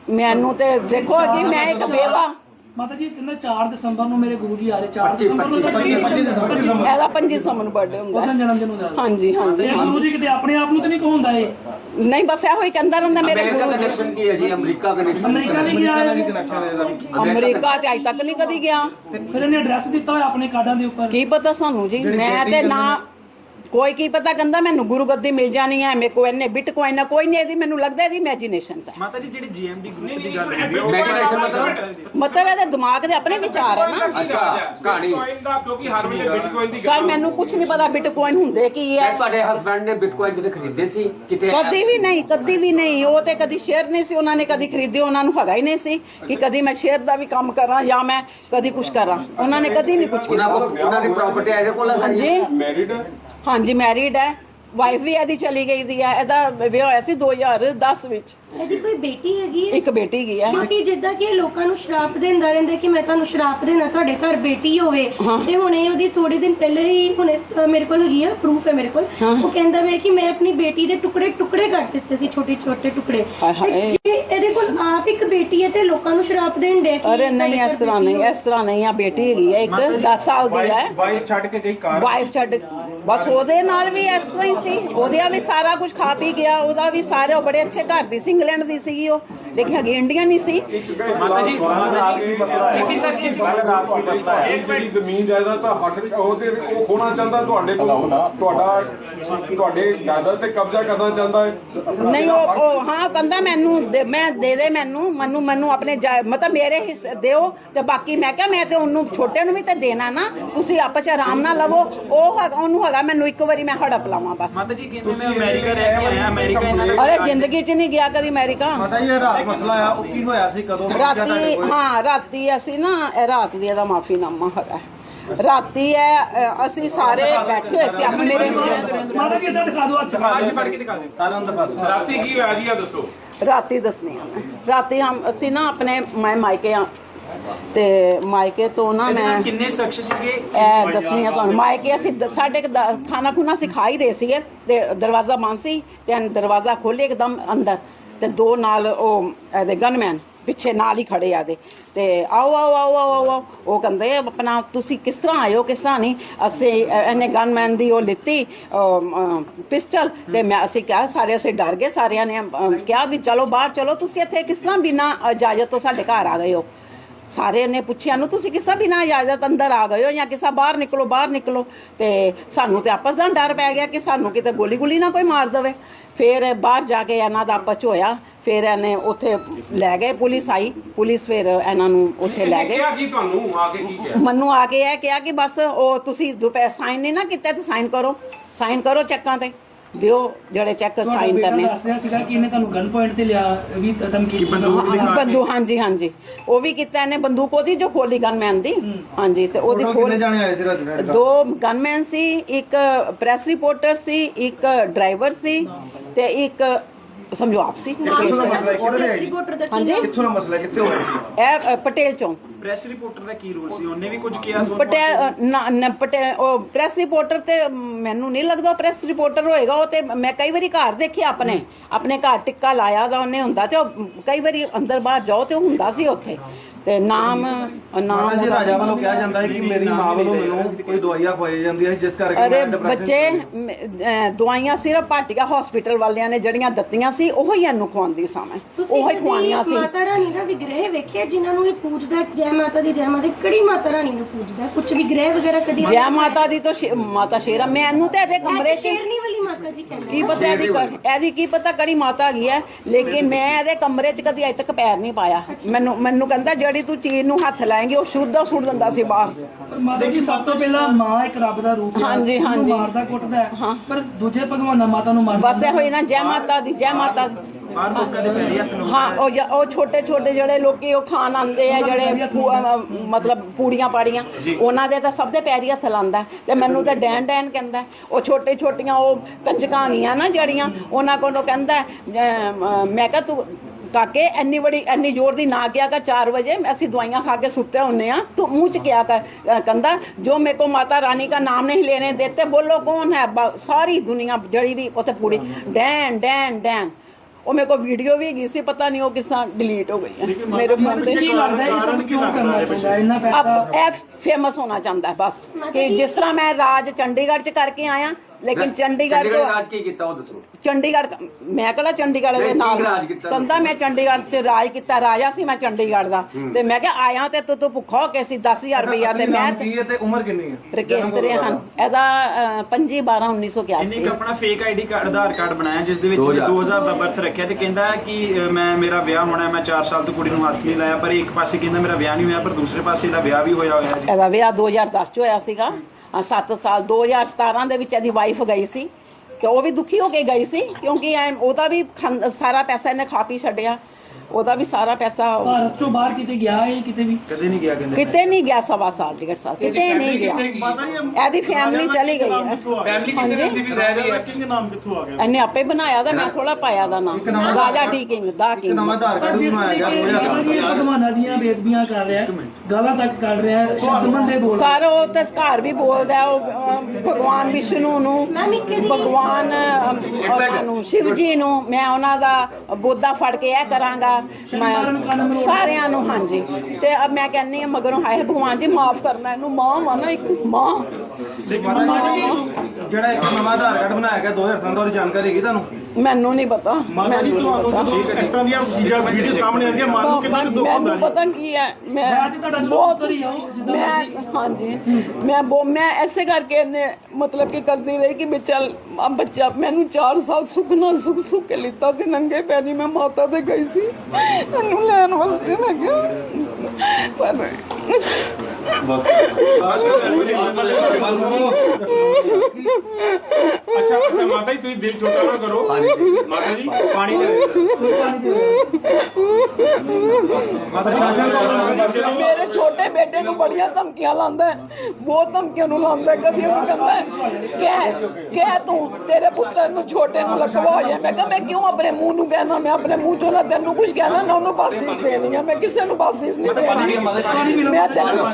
ਮੈਨੂੰ ਤੇ ਦੇਖੋ ਕਿ ਮੈਂ ਇੱਕ ਬੇਵਾ ਮਾਤਾ ਜੀ ਕਹਿੰਦਾ 4 ਦਸੰਬਰ ਨੂੰ ਮੇਰੇ ਗੁਰੂ ਜੀ ਆ ਰਹੇ 4 ਦਸੰਬਰ ਨੂੰ 25 ਦਸੰਬਰ ਇਹਦਾ 25 ਸਮਨ ਬਰਥਡੇ ਹੁੰਦਾ। ਉਹਦਾ। ਜਨਮ ਦਿਨ ਹੁੰਦਾ। ਹਾਂਜੀ ਹਾਂਜੀ ਹਾਂਜੀ। ਗੁਰੂ ਜੀ ਕਿਤੇ ਆਪਣੇ ਆਪ ਨੂੰ ਤਾਂ ਨਹੀਂ ਕਹਾਉਂਦਾ ਇਹ? ਨਹੀਂ ਬਸ ਇਹੋ ਹੀ ਕਹਿੰਦਾ ਰਹਿੰਦਾ ਮੇਰੇ ਅਮਰੀਕਾ ਗੁਰੂ ਜੀ। ਕਨੈਕਸ਼ਨ ਕੀ ਹੈ ਜੀ? ਅਮਰੀਕਾ ਕਨੈਕਸ਼ਨ ਅਮਰੀਕਾ ਵੀ ਗਿਆ ਅਮਰੀਕਾ ਤੇ ਅਜ ਤੱਕ ਨਹੀਂ ਕਦੀ ਗਿਆ। ਫਿਰ ਇਹਨੇ ਐਡਰੈਸ ਦਿੱਤਾ ਹੋਇਆ ਆਪਣੇ ਕਾਰਡਾਂ ਦੇ ਉੱਪਰ? ਕੀ ਪਤਾ ਸਾਨੂੰ ਜੀ? ਮੈਂ ਤੇ ਨਾ ਕੋਈ ਕੀ ਪਤਾ ਕਹਿੰਦਾ ਮੈਨੂੰ ਗੁਰੂ ਗੱਦੀ ਮਿਲ ਜਾਣੀ ਹੈ ਮੇਰੇ ਕੋ ਇਹਨੇ ਬਿਟਕੋਇਨ ਨਾ ਕੋਈ ਨਹੀਂ ਇਹਦੀ ਮੈਨੂੰ ਲੱਗਦਾ ਇਹਦੀ ਇਮੇਜਿਨੇਸ਼ਨਸ ਹੈ ਮਾਤਾ ਜੀ ਜਿਹੜੀ ਜੀਐਮਡੀ ਗਰੁੱਪ ਦੀ ਗੱਲ ਹੈ। ਮੈਡੀਟੇਸ਼ਨ ਮਤਲਬ ਮਤਲਬ ਇਹਦੇ ਦਿਮਾਗ ਦੇ ਆਪਣੇ ਵਿਚਾਰ ਹੈ ਨਾ। ਅੱਛਾ, ਕਹਾਣੀ। ਬਿਟਕੋਇਨ ਦਾ ਕਿਉਂਕਿ ਹਰ ਵੇਲੇ ਬਿਟਕੋਇਨ ਦੀ ਸਰ ਮੈਨੂੰ ਕੁਝ ਨਹੀਂ ਪਤਾ ਬਿਟਕੋਇਨ ਹੁੰਦੇ ਕੀ ਹੈ ਤੁਹਾਡੇ ਹਸਬੰਡ ਨੇ ਬਿਟਕੋਇਨ ਕਿਤੇ ਖਰੀਦੇ ਸੀ? ਕਿਤੇ ਕਦੀ ਵੀ ਨਹੀਂ ਕਦੀ ਵੀ ਨਹੀਂ। ਉਹ ਤੇ ਕਦੀ ਸ਼ੇਅਰ ਨਹੀਂ ਸੀ ਉਹਨਾਂ ਨੇ ਕਦੀ ਖਰੀਦੇ ਉਹਨਾਂ ਨੂੰ ਹੈਗਾ ਹੀ ਨਹੀਂ ਸੀ ਕਿ ਕਦੀ ਮੈਂ ਸ਼ੇਅਰ ਦਾ ਵੀ ਕੰਮ ਕਰਾਂ ਜਾਂ ਮੈਂ ਕਦੀ ਕੁਝ ਕਰਾਂ। ਉਹਨਾਂ ਨੇ ਕਦੀ ਨਹੀਂ ਕੁਝ ਉਹਨਾਂ ਕੀਤਾ। ਕੋਲ ਉਹਨਾਂ ਦੀ ਪ੍ਰਾਪਰਟੀ ਇਹਦੇ ਕੋਲ ਹੈ ਸਾਰੀ? ਹਾਂਜੀ। ਮੈਰਿਡ ਹੈ ਹਾਂਜੀ ਮੈਰਿਡ ਹੈ। ਵਾਈਫ ਵੀ ਇਹਦੀ ਚਲੀ ਗਈ ਦੀ ਹੈ। ਇਹਦਾ ਵਿਆਹ ਹੋਇਆ ਸੀ 2010 ਵਿੱਚ। ਇਹਦੀ ਕੋਈ ਬੇਟੀ ਹੈਗੀ ਹੈ? ਇੱਕ ਬੇਟੀ ਗਈ ਹੈ। ਕਿਉਂਕਿ ਜਿੱਦਾਂ ਕਿ ਇਹ ਲੋਕਾਂ ਨੂੰ ਸ਼ਰਾਪ ਦਿੰਦਾ ਰਹਿੰਦਾ ਕਿ ਮੈਂ ਤੁਹਾਨੂੰ ਸ਼ਰਾਪ ਦੇਣਾ ਤੁਹਾਡੇ ਘਰ ਬੇਟੀ ਹੋਵੇ। ਤੇ ਹੁਣ ਇਹ ਉਹਦੀ ਥੋੜੇ ਦਿਨ ਪਹਿਲੇ ਹੀ ਹੁਣ ਮੇਰੇ ਕੋਲ ਹੈਗੀ ਆ ਪ੍ਰੂਫ ਹੈ ਮੇਰੇ ਕੋਲ। ਉਹ ਕਹਿੰਦਾ ਵੇ ਕਿ ਮੈਂ ਆਪਣੀ ਬੇਟੀ ਦੇ ਟੁਕੜੇ ਟੁਕੜੇ ਕਰ ਦਿੱਤੇ ਸੀ ਛੋਟੇ ਛੋਟੇ ਟੁਕੜੇ। ਹਾਏ ਹਾਏ। ਤੇ ਜੇ ਇਹਦੇ ਕੋਲ ਆਪ ਇੱਕ ਬੇਟੀ ਹੈ ਤੇ ਲੋਕਾਂ ਨੂੰ ਸ਼ਰਾਪ ਦੇਣ ਦੇ ਅਰੇ ਨਹੀਂ ਇਸ ਤਰ੍ਹਾਂ ਨਹੀਂ ਇਸ ਤਰ੍ਹਾਂ ਨਹੀਂ ਆ ਬੇਟੀ ਹੈਗੀ ਹੈ ਇੱਕ 10 ਸਾਲ ਦੀ ਹੈ। ਵਾਈਫ ਛੱਡ ਕੇ ਗਈ ਕਾਰ ਵਾਈਫ ਛੱਡ ਬਸ ਉਹਦੇ ਨਾਲ ਵੀ ਇਸ ਤਰ੍ਹਾਂ ਹੀ ਸੀ। ਉਹਦੇ ਵੀ ਸਾਰਾ ਕੁਝ ਖਾ ਪੀ ਗਿਆ, ਉਹਦਾ ਵੀ ਸਾਰੇ ਉਹ ਬੜੇ ਅੱਛੇ ਘਰ ਦੀ ਸੀ, ਇੰਗਲੈਂਡ ਦੀ ਸੀਗੀ ਉਹ। ਹੈਗੀ ਇੰਡੀਅਨ ਹੀ ਸੀ। ਮਾਤਾ ਜੀ ਮਾਤਾ ਜੀ। ਮਸਲਾ ਹੈ ਕਿ ਸਰ ਇਸ ਜਿਹੜੀ ਜ਼ਮੀਨ ਜਾਇਦਾਦ ਤਾਂ ਹੱਕ ਉਹ ਤੇ ਉਹ ਹੋਣਾ ਚਾਹੁੰਦਾ ਤੁਹਾਡੇ ਕੋਲ ਤੁਹਾਡਾ ਤੁਹਾਡੇ ਜਾਇਦਾਦ ਤੇ ਕਬਜ਼ਾ ਕਰਨਾ ਚਾਹੁੰਦਾ ਹੈ। ਨਹੀਂ ਉਹ ਉਹ ਹਾਂ ਕਹਿੰਦਾ ਮੈਨੂੰ ਦੇ- ਮੈਂ ਦੇ ਦੇ ਮੈਨੂੰ ਮੈਨੂੰ ਮੈਨੂੰ ਆਪਣੇ ਜਾ- ਮਤਲਬ ਮੇਰੇ ਹਿੱਸੇ ਦਿਓ ਤੇ ਬਾਕੀ ਮੈਂ ਕਿਹਾ ਮੈਂ ਤੇ ਉਹਨੂੰ ਛੋਟੇ ਨੂੰ ਵੀ ਤੇ ਦੇਣਾ ਨਾ। ਤੁਸੀਂ ਆਪਸ ਚ ਆਰਾਮ ਨਾਲ ਲਵੋ। ਉਹ ਹੈਗਾ ਉਹਨੂੰ ਹੈਗਾ ਮੈਨੂੰ ਇੱਕ ਵਾਰੀ ਮੈਂ ਹੜਪ ਲਾਵਾਂ ਬਸ। ਮਾਤਾ ਜੀ ਕਹਿੰਦੇ ਮੈਂ ਅਮਰੀਕਾ ਰਹਿ ਕੇ ਆਇਆ ਅਮਰੀਕਾ ਇਹਨਾਂ ਦਾ ਅਰੇ ਜ਼ਿੰਦਗੀ ਚ ਨਹੀਂ ਗਿਆ ਕਦੀ ਅਮਰੀਕਾ। ਇਹ ਰਾਤ ਮਸਲਾ ਆ ਉਹ ਕੀ ਹੋਇਆ ਸੀ ਕਦੋਂ? ਪਹੁੰਚਿਆ ਤੁਹਾਡੇ ਰਾਤੀ ਕੋਲ? ਹਾਂ ਰਾਤੀ ਅਸੀਂ ਨਾ ਇਹ ਰਾਤ ਦੀ ਇਹਦਾ ਮਾਫੀਨਾਮਾ ਹੈਗਾ ਰਾਤੀ ਹੈ ਅ, ਅਸੀਂ ਸਾਰੇ ਬੈਠੇ ਹੋਏ ਸੀ ਆਪਣੇ ਮੇਰੇ ਮਾਤਾ ਜੀ ਇੱਦਾਂ ਦਿਖਾ ਦਿਓ ਅੱਜ ਅੱਜ ਫੜ ਕੇ ਦਿਖਾ ਦਿਓ। ਸਾਰਿਆਂ ਨੂੰ ਦਿਖਾ ਦਿਓ। ਰਾਤੀ ਕੀ ਹੋਇਆ ਜੀ ਆ ਦੱਸੋ। ਰਾਤੀ ਦੱਸਣੀ ਆ ਮੈਂ। ਰਾਤੀ ਹਮ ਅਸੀਂ ਨਾ ਆਪਣੇ ਮੈਂ ਮਾਇਕੇ ਆ ਤੇ ਮਾਇਕੇ ਤੋਂ ਨਾ ਮੈਂ ਕਿੰਨੇ ਸ਼ਖਸ ਸੀਗੇ? ਇਹ ਦੱਸਣੀ ਆ ਤੁਹਾਨੂੰ। ਮਾਇਕੇ ਅਸੀਂ ਦ- ਸਾਡੇ ਕੁ ਦ- ਖਾਣਾ ਖੁਣਾ ਸਿਖਾ ਹੀ ਰਹੇ ਸੀਗੇ ਤੇ ਦਰਵਾਜ਼ਾ ਬੰਦ ਸੀ ਤੇ ਦਰਵਾਜ਼ਾ ਖੋਲੇ ਇੱਕਦਮ ਅੰਦਰ। ਤੇ ਦੋ ਨਾਲ ਉਹ ਇਹਦੇ ਗਨਮੈਨ ਪਿੱਛੇ ਨਾਲ ਹੀ ਖੜੇ ਆ ਦੇ ਤੇ ਆਓ ਆਓ ਆਓ ਆਓ ਆਓ, ਆਓ। ਉਹ ਕਹਿੰਦੇ ਆਪਣਾ ਤੁਸੀਂ ਕਿਸ ਤਰ੍ਹਾਂ ਆਇਓ ਕਿਸ ਤਰ੍ਹਾਂ ਨਹੀਂ? ਅਸੀਂ ਇਹਨੇ ਗਨਮੈਨ ਦੀ ਉਹ ਲਿੱਤੀ ਪਿਸਟਲ ਤੇ ਮੈਂ ਅਸੀਂ ਕਿਹਾ ਸਾਰੇ ਅਸੀਂ ਡਰ ਗਏ ਸਾਰਿਆਂ ਨੇ ਕਿਹਾ ਵੀ ਚਲੋ ਬਾਹਰ ਚਲੋ ਤੁਸੀਂ ਇੱਥੇ ਕਿਸ ਤਰ੍ਹਾਂ ਬਿਨਾਂ ਇਜਾਜ਼ਤ ਤੋਂ ਸਾਡੇ ਘਰ ਆ ਗਏ ਹੋ? ਸਾਰੇ ਨੇ ਪੁੱਛਿਆ ਨੂੰ ਤੁਸੀਂ ਕਿਸੇ ਬਿਨਾ ਇਜਾਜ਼ਤ ਅੰਦਰ ਆ ਗਏ ਹੋ ਜਾਂ ਕਿਸੇ ਬਾਹਰ ਨਿਕਲੋ ਬਾਹਰ ਨਿਕਲੋ? ਤੇ ਸਾਨੂੰ ਤੇ ਆਪਸ ਦਾ ਡਰ ਪੈ ਗਿਆ ਕਿ ਸਾਨੂੰ ਕਿਤੇ ਗੋਲੀ ਗੁਲੀ ਨਾ ਕੋਈ ਮਾਰ ਦੇਵੇ। ਫਿਰ ਬਾਹਰ ਜਾ ਕੇ ਇਹਨਾਂ ਦਾ ਆਪਸ 'ਚ ਹੋਇਆ ਫਿਰ ਇਹਨੇ ਉੱਥੇ ਲੈ ਗਏ ਪੁਲਿਸ ਆਈ ਪੁਲਿਸ ਫਿਰ ਇਹਨਾਂ ਨੂੰ ਉੱਥੇ ਲੈ ਗਏ। ਕਿਹਾ ਕੀ ਤੁਹਾਨੂੰ? ਆ ਕੇ ਕੀ ਕਿਹਾ? ਮੈਨੂੰ ਆ ਕੇ ਇਹ ਕਿਹਾ ਕਿ ਬਸ ਉਹ ਤੁਸੀਂ ਦੁਪਹਿਰ ਸਾਈਨ ਨਹੀਂ ਨਾ ਕੀਤਾ ਤੇ ਸਾਈਨ ਕਰੋ ਸਾਈਨ ਕਰੋ ਚੈੱਕਾਂ ਤੇ। ਦਿਓ ਜਿਹੜੇ ਚੈੱਕ ਸਾਈਨ ਕਰਨੇ ਦੱਸ ਰਿਹਾ ਸੀਗਾ ਕਿ ਇਹਨੇ ਤੁਹਾਨੂੰ ਗਨ ਪੁਆਇੰਟ ਤੇ ਲਿਆ ਵੀ ਧਮਕੀ ਕਿ ਬੰਦੂਕ ਹਾਂ, ਬੰਦੂਕ ਹਾਂਜੀ ਹਾਂਜੀ। ਉਹ ਵੀ ਕੀਤਾ ਇਹਨੇ ਬੰਦੂਕ ਉਹਦੀ ਜੋ ਖੋਲੀ ਗਨਮੈਨ ਦੀ। ਹਾਂਜੀ ਤੇ ਉਹਦੀ ਕਿੰਨੇ ਖੋਲ ਜਾਣੇ ਆਏ ਸੀ ਰਾਤ ਦੋ ਗਨਮੈਨ ਸੀ ਇੱਕ ਪ੍ਰੈਸ ਰਿਪੋਰਟਰ ਸੀ ਇੱਕ ਡਰਾਈਵਰ ਸੀ ਤੇ ਇੱਕ ਸਮਝੋ ਆਪ ਸੀ ਰਿਪੋਰਟਰ ਦਾ ਕੀ ਹਾਂਜੀ। ਕਿੱਥੋਂ ਦਾ ਮਸਲਾ ਕਿੱਥੇ ਹੋਇਆ ਸੀ? ਇਹ ਅ, ਪਟੇਲ ਚੌਂਕ ਪ੍ਰੈਸ ਰਿਪੋਰਟਰ ਦਾ ਕੀ ਰੋਲ ਸੀ? ਉਹਨੇ ਵੀ ਕੁਝ ਕਿਹਾ ਤੁਹਾਨੂੰ? ਪਟੇਲ ਨਾ ਨਾ, ਪਟੇ ਉਹ ਪ੍ਰੈਸ ਰਿਪੋਰਟਰ ਤੇ ਮੈਨੂੰ ਨਹੀਂ ਲੱਗਦਾ ਉਹ ਪ੍ਰੈਸ ਰਿਪੋਰਟਰ ਹੋਏਗਾ। ਉਹ ਤੇ ਮੈਂ ਕਈ ਵਾਰੀ ਘਰ ਦੇਖਿਆ ਆਪਣੇ। ਆਪਣੇ ਘਰ ਟਿੱਕਾ ਲਾਇਆ ਦਾ ਉਹਨੇ ਹੁੰਦਾ ਤੇ ਉਹ ਕਈ ਵਾਰੀ ਅੰਦਰ ਬਾਹਰ ਜਾਓ ਤੇ ਉਹ ਹੁੰਦਾ ਸੀ ਉੱਥੇ। ਤੇ ਨਾਮ ਨਾਮ ਜੀ ਰਾਜਾ ਵੱਲੋਂ ਕਿਹਾ ਜਾਂਦਾ ਹੈ ਕਿ ਮੇਰੀ ਮਾਂ ਵੱਲੋਂ ਮੈਨੂੰ ਕੋਈ ਦਵਾਈਆਂ ਖਵਾਈ ਜਾਂਦੀ ਹੈ ਜਿਸ ਕਰਕੇ ਅਰੇ ਮੈਂ ਬੱਚੇ। ਮ- ਅਹ ਦਵਾਈਆਂ ਸਿਰਫ ਭਾਟੀਆ ਹਸਪੀਟਲ ਵਾਲਿਆਂ ਨੇ ਜਿਹੜੀਆਂ ਦਿੱਤੀਆਂ ਸੀ ਉਹੋ ਹੀ ਇਹਨੂੰ ਖਵਾਉਂਦੀ ਸਾਂ ਮੈਂ। ਤੁਸੀਂ ਉਹੋ ਹੀ ਖਵਾਉਣੀਆਂ ਕਦੀ ਸੀ। ਮਾਤਾ ਰਾਣੀ ਦਾ ਵਿਗ੍ਰਹਿ ਵੇਖਿਆ ਜਿਨ੍ਹਾਂ ਨੂੰ ਇਹ ਪੂਜਦਾ ਜੈ ਮਾਤਾ ਦੀ ਜੈ ਮਾਤਾ ਦੀ ਕਿਹੜੀ ਮਾਤਾ ਰਾਣੀ ਨੂੰ ਪੂਜਦਾ ਕੁਝ ਵਿਗ੍ਰਹਿ ਵਗੈਰਾ ਕਦੀ ਜੈ ਮਾਤਾ ਦੀ ਤੋਂ ਸ਼ੇ- ਮਾਤਾ ਸ਼ੇਰਾ ਮੈਨੂੰ ਤੇ ਇਹਦੇ ਕਮਰੇ 'ਚ ਸ਼ੇਰਨੀ ਵਾਲੀ ਮਾਤਾ ਜੀ ਕਹਿੰਦੇ ਕੀ ਪਤਾ ਇਹਦੀ ਕ- ਇਹਦੀ ਕੀ ਪਤਾ ਕਿਹੜੀ ਮਾਤਾ ਹੈਗੀ ਹੈ ਲੇਕਿਨ ਮੈਂ ਇਹਦੇ ਕਮਰੇ 'ਚ ਕਦੀ ਅਜੇ ਤੱਕ ਪੈਰ ਨਹੀਂ ਪਾਇਆ। ਮੈਨੂੰ ਮੈਨੂੰ ਕਹਿੰਦਾ ਜਿਹੜੀ ਤੂੰ ਚੀਜ਼ ਨੂੰ ਹੱਥ ਲਾਏਂਗੀ ਉਹ ਸ਼ੁੱਧ ਉਹ ਸੁੱਟ ਦਿੰਦਾ ਸੀ ਬਾਹਰ। ਮਾਤਾ ਜੀ ਸਭ ਤੋਂ ਪਹਿਲਾਂ ਮਾਂ ਇੱਕ ਰੱਬ ਦਾ ਰੂਪ ਹੈ ਹਾਂਜੀ, ਉਹਨੂੰ ਹਾਂਜੀ। ਮਾਰਦਾ ਕੁੱਟਦਾ ਹੈ। ਪਰ ਦੂਜੇ ਭਗਵਾਨਾਂ ਮਾਤਾ ਨੂੰ ਮਾਰਦਾ ਬਸ ਇਹੋ ਹੀ ਨਾ ਜੈ ਮਾਤਾ ਦੀ ਜੈ ਮਾਤਾ ਦੀ। ਬਾਹਰ ਲੋਕਾਂ ਦੇ ਪੈਰੀ ਹੱਥ ਲਾਉਂਦਾ ਹਾਂ ਉਹ ਜ- ਉਹ ਛੋਟੇ ਛੋਟੇ ਜਿਹੜੇ ਲੋਕੀ ਉਹ ਖਾਣ ਆਉਂਦੇ ਆ ਜਿਹੜੇ ਪੂ- ਅਹ ਮਤਲਬ ਪੂੜੀਆਂ ਪਾੜੀਆਂ ਉਹਨਾਂ ਦੇ ਤਾਂ ਸਭ ਦੇ ਪੈਰੀ ਹੱਥ ਲਾਉਂਦਾ ਤੇ ਮੈਨੂੰ ਤਾਂ ਡੈਨ ਡੈਨ ਕਹਿੰਦਾ ਉਹ ਛੋਟੇ ਛੋਟੀਆਂ ਉਹ ਕੰਜਕਾਂ ਗੀਆਂ ਨਾ ਜਿਹੜੀਆਂ ਉਹਨਾਂ ਕੋਲੋਂ ਕਹਿੰਦਾ ਅਹ, ਮੈਂ ਕਿਹਾ ਤੂੰ ਕਾਕੇ ਐਨੀ ਬੜੀ ਐਨੀ ਜ਼ੋਰ ਦੀ ਨਾ ਕਿਆ ਕਰ 4 ਵਜੇ ਅਸੀਂ ਦਵਾਈਆਂ ਖਾ ਕੇ ਸੁੱਤੇ ਹੁੰਨੇ ਆ। ਤੂੰ ਮੂੰਹ ਚ ਕਿਆ ਕਰ ਕੰਦਾ ਜੋ ਮੇਰੇ ਕੋ ਮਾਤਾ ਰਾਣੀ ਦਾ ਨਾਮ ਨਹੀਂ ਲੈਣੇ ਦਿੱਤੇ ਬੋਲੋ ਕੌਣ ਹੈ? ਸਾਰੀ ਦੁਨੀਆ ਜੜੀ ਵੀ ਉੱਥੇ ਪੂਰੀ। Dan Dan Dan. ਉਹ ਮੇਰੇ ਕੋ ਵੀਡੀਓ ਵੀ ਹੈਗੀ ਸੀ ਪਤਾ ਨਹੀਂ ਉਹ ਕਿਸਾਂ ਡਿਲੀਟ ਹੋ ਗਈ ਮੇਰੇ ਫੋਨ ਤੇ। ਕੀ ਲੱਗਦਾ ਇਹ ਸਭ ਕਿਉਂ ਕਰਨਾ ਚਾਹੁੰਦਾ ਇੰਨਾ ਪੈਸਾ ਇਹ ਫੇਮਸ ਹੋਣਾ ਚਾਹੁੰਦਾ ਬਸ। ਕਿ ਜਿਸ ਤਰ੍ਹਾਂ ਮੈਂ ਰਾਜ ਚੰਡੀਗੜ੍ਹ ਚ ਕਰਕੇ ਆਇਆ ਲੇਕਿਨ ਚੰਡੀਗੜ੍ਹ ਤੋਂ ਰਾਜ ਕੀ ਕੀਤਾ ਉਹ ਦੱਸੋ। ਚੰਡੀਗੜ੍ਹ ਮੈਂ ਕਿਹੜਾ ਚੰਡੀਗੜ੍ਹ ਦੇ ਨਹੀਂ, ਨਾਲ? ਕੀ ਰਾਜ ਕੀਤਾ ਕਹਿੰਦਾ ਮੈਂ ਚੰਡੀਗੜ੍ਹ ਤੇ ਰਾਜ ਕੀਤਾ ਰਾਜਾ ਸੀ ਮੈਂ ਚੰਡੀਗੜ੍ਹ ਦਾ। ਤੇ ਮੈਂ ਕਿਹਾ ਆਇਆ ਤੇ ਤੂੰ ਤੂੰ ਭੁੱਖਾ ਹੋ ਕੇ ਸੀ 10000 ਰੁਪਇਆ ਤੇ ਮੈਂ ਕੀ ਹੈ ਤੇ ਉਮਰ ਕਿੰਨੀ ਹੈ? ਰਕੇਸ਼ ਤੇਰੇ ਹਨ ਇਹਦਾ 25 12 ਇਹਨੇ ਇੱਕ 1981 ਆਪਣਾ fake ID card Aadhaar card ਬਣਾਇਆ ਜਿਸ ਦੇ ਵਿੱਚ 2000 2000 ਦਾ ਬਰਥ ਰੱਖਿਆ ਤੇ ਕਹਿੰਦਾ ਹੈ ਕਿ ਅ, ਮੈਂ ਮੇਰਾ ਵਿਆਹ ਹੋਣਾ ਹੈ, ਮੈਂ 4 ਸਾਲ ਤੋਂ ਕੁੜੀ ਨੂੰ ਹੱਥ ਨਹੀਂ ਲਾਇਆ ਪਰ ਇੱਕ ਪਾਸੇ ਕਹਿੰਦਾ ਮੇਰਾ ਵਿਆਹ ਨਹੀਂ ਹੋਇਆ ਪਰ ਦੂਸਰੇ ਪਾਸੇ ਇਹਦਾ ਵਿਆਹ ਵੀ ਹੋਇਆ ਹੋਇਆ ਜੀ ਇਹਦਾ ਵਿਆਹ 2010 ਚ ਹੋਇਆ ਸੀਗਾ। 7 ਸਾਲ 2017 ਦੇ ਵਿੱਚ ਇਹਦੀ ਵਾਈਫ ਗਈ ਸੀ ਤੇ ਉਹ ਵੀ ਦੁਖੀ ਹੋ ਕੇ ਗਈ ਸੀ ਕਿਉਂਕਿ ਐਂ, ਉਹਦਾ ਵੀ ਖਾਂ- ਸਾਰਾ ਪੈਸਾ ਇਹਨੇ ਖਾ ਪੀ ਛੱਡਿਆ। ਉਹਦਾ ਵੀ ਸਾਰਾ ਪੈਸਾ ਭਾਰਤ ਚੋਂ ਬਾਹਰ ਕਿਤੇ ਗਿਆ ਹੈ ਕਿਤੇ ਵੀ? ਕਦੇ ਨਹੀਂ ਗਿਆ ਕਹਿੰਦੇ ਕਿਤੇ ਨਹੀਂ ਗਿਆ ਸਵਾ ਸਾਲ ਡੇਢ ਸਾਲ ਕਿਤੇ ਨਹੀਂ ਗਿਆ। ਇਹਦੀ ਫੈਮਿਲੀ ਚਲੀ ਗਈ ਹੈ। ਫੈਮਿਲੀ ਹਾਂਜੀ। ਕਿਸੇ ਦੀ ਵੀ ਰਹਿ ਰਹੀ ਹੈ ਕਿੰਗ ਨਾਮ ਕਿੱਥੋਂ ਆ ਗਿਆ? ਇਹਨੇ ਆਪੇ ਬਣਾਇਆ ਦਾ ਮੈਂ ਥੋੜਾ ਪਾਇਆ ਦਾ ਨਾਮ। ਰਾਜਾ ਟੀ ਕਿੰਗ ਦਾ ਇੱਕ ਕਿੰਗ। ਨਵਾਂ ਆਧਾਰ ਪਰ ਕਾਰਡ ਜਿਸ ਬਣਾਇਆ ਗਿਆ ਤਰੀਕੇ 2000 ਨਾਲ ਭਗਵਾਨਾਂ ਦੀਆਂ ਬੇਦਬੀਆਂ ਕਰ ਰਿਹਾ ਹੈ ਗਾਲਾਂ ਤੱਕ ਕੱਢ ਰਿਹਾ ਹੈ ਸ਼ਬਦ ਮੰਦੇ ਬੋਲ ਸਾਰਾ ਉਹ ਤੇ ਘਰ ਵੀ ਬੋਲਦਾ ਹੈ, ਉਹ ਅਹ, ਭਗਵਾਨ ਵਿਸ਼ਨੂੰ ਨੂੰ ਦੀ- ਭਗਵਾਨ ਅਹ, ਨੂੰ ਸ਼ਿਵ ਜੀ ਨੂੰ ਮੈਂ ਉਹਨਾਂ ਦਾ ਬੋਦਾ ਫੜ ਕੇ ਇਹ ਕਰਾਂਗਾ। ਮੈਂ ਸਾਰਿਆਂ ਨੂੰ ਹਾਂਜੀ। ਤੇ ਅਬ ਮੈਂ ਕਹਿੰਨੀ ਆ ਮਗਰੋਂ ਹਾਏ ਭਗਵਾਨ ਜੀ ਮਾਫ ਕਰਨਾ ਇਹਨੂੰ ਮਾਂ ਵਾ ਨਾ ਇੱਕ ਮਾਂ। ਜੀ ਜਿਹੜਾ ਇੱਕ ਨਵਾਂ ਆਧਾਰ ਕਾਰਡ ਬਣਾਇਆ ਗਿਆ 2003 ਦਾ ਉਹਦੀ ਜਾਣਕਾਰੀ ਹੈਗੀ ਤੁਹਾਨੂੰ? ਮੈਨੂੰ ਨਹੀਂ ਪਤਾ। ਮੈਨੂੰ ਨਹੀਂ ਪਤਾ। ਇਸ ਤਰ੍ਹਾਂ ਦੀਆਂ ਚੀਜ਼ਾਂ ਵੀਡੀਓ ਸਾਹਮਣੇ ਆਉਂਦੀਆਂ ਮਨ ਨੂੰ ਕਿੰਨਾ ਕੁ ਦੁੱਖ ਹੁੰਦਾ ਮੈਨੂੰ ਪਤਾ ਕੀ ਹੈ ਮੈਂ ਮੈਂ ਤੇ ਤੁਹਾਡਾ ਜਵਾਬ ਉੱਤਰ ਹੀ ਆਓ ਜਿੱਦਾਂ ਮੈਂ ਹਾਂਜੀ ਮੈਂ ਬੋ ਮੈਂ ਐਸੇ ਕਰਕੇ ਇਹਨੇ ਮਤਲਬ ਕਿ ਕਰਦੀ ਰਹੀ ਕਿ ਵੀ ਚੱਲ ਆ ਬੱਚਾ ਮੈਨੂੰ 4 ਸਾਲ ਸੁੱਖ ਨਾਲ ਸੁੱਖ ਸੁੱਖ ਕੇ ਲਿੱਤਾ ਸੀ ਨੰਗੇ ਪੈਰੀ ਮੈਂ ਮਾਤਾ ਤੇ ਗਈ ਸੀ। ਇਹਨੂੰ ਲੈਣ ਵਾਸਤੇ ਮੈਂ ਕਿਹਾ ਪਰ ਅੱਛਾ ਅੱਛਾ ਮਾਤਾ ਜੀ ਤੁਸੀਂ ਦਿਲ ਛੋਟਾ ਨਾ ਕਰੋ। ਮਾਤਾ ਜੀ ਪਾਣੀ ਦੇ ਮਾਤਾ ਸ਼ਾਸਨ ਮੇਰੇ ਛੋਟੇ ਬੇਟੇ ਨੂੰ ਬੜੀਆਂ ਧਮਕੀਆਂ ਲਾਉਂਦਾ ਹੈ। ਬਹੁਤ ਧਮਕੀਆਂ ਨੂੰ ਲਾਉਂਦਾ ਹੈ ਕਦੀ ਉਹਨੂੰ ਕਹਿੰਦਾ ਹੈ, ਕਹਿ ਕਹਿ ਤੂੰ ਤੇਰੇ ਪੁੱਤਰ ਨੂੰ ਛੋਟੇ ਨੂੰ ਲਕਵਾ ਹੋਇਆ ਮੈਂ ਕਿਹਾ ਮੈਂ ਕਿਉਂ ਆਪਣੇ ਮੂੰਹ ਨੂੰ ਕਹਿਣਾ? ਮੈਂ ਆਪਣੇ ਮੂੰਹ ਚੋਂ ਨਾ ਤੈਨੂੰ ਕੁਝ ਕਹਿਣਾ ਨਾ ਉਹਨੂੰ ਬਾਸੀਸ ਦੇਣੀ ਆ। ਮੈਂ ਕਿਸੇ ਨੂੰ ਬਾਸੀਸ ਨਹੀਂ ਦੇਣੀ। ਮੈਂ ਤੈਨੂੰ